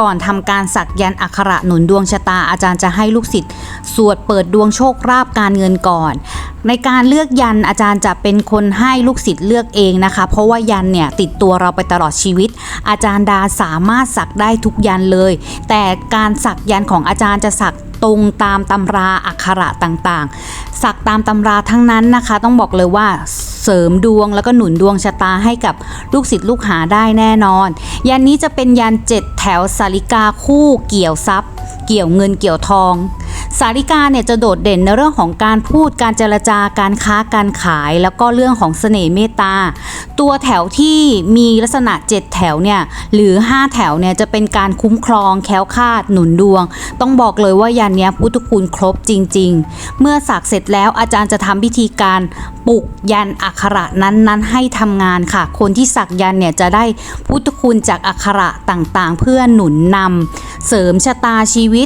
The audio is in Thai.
ก่อนทำการสักยันอักขระหนุนดวงชะตาอาจารย์จะให้ลูกศิษย์สวดเปิดดวงโชคราบการเงินก่อน ในการเลือกยันอาจารย์จะเป็นคนให้ลูกศิษย์เลือกเองนะคะ เพราะว่ายันเนี่ยติดตัวเราไปตลอดชีวิต อาจารย์ดาสามารถสักได้ทุกยันเลย แต่การสักยันของอาจารย์จะสักตรงตามตำราอักขระต่างๆ สักตามตำราทั้งนั้นนะคะ ต้องบอกเลยว่า เสริมดวงแล้วก็หนุนดวงชะตาให้กับลูกศิษย์ลูกหาได้แน่นอน ยันนี้จะเป็นยันเจ็ดแถวสาริกาคู่เกี่ยวทรัพย์ เกี่ยวเงินเกี่ยวทอง สาริกาเนี่ยจะโดดเด่นในเรื่องของการพูดการเจรจาการค้าการขาย แล้วก็เรื่องของเสน่ห์เมตตา ตัวแถวที่มีลักษณะ 7 แถวเนี่ยหรือ 5 แถวเนี่ยจะเป็นการคุ้มครองแค้วคาดหนุนดวง ต้องบอกเลยว่ายันเนี้ยพุทธคุณครบจริง ๆ เมื่อสักเสร็จแล้วอาจารย์จะทำพิธีการปลุกยันอักขระนั้นๆ ให้ทำงานค่ะ คนที่สักยันเนี่ยจะได้พุทธคุณจากอักขระต่างๆ เพื่อหนุนนำเสริมชะตาชีวิต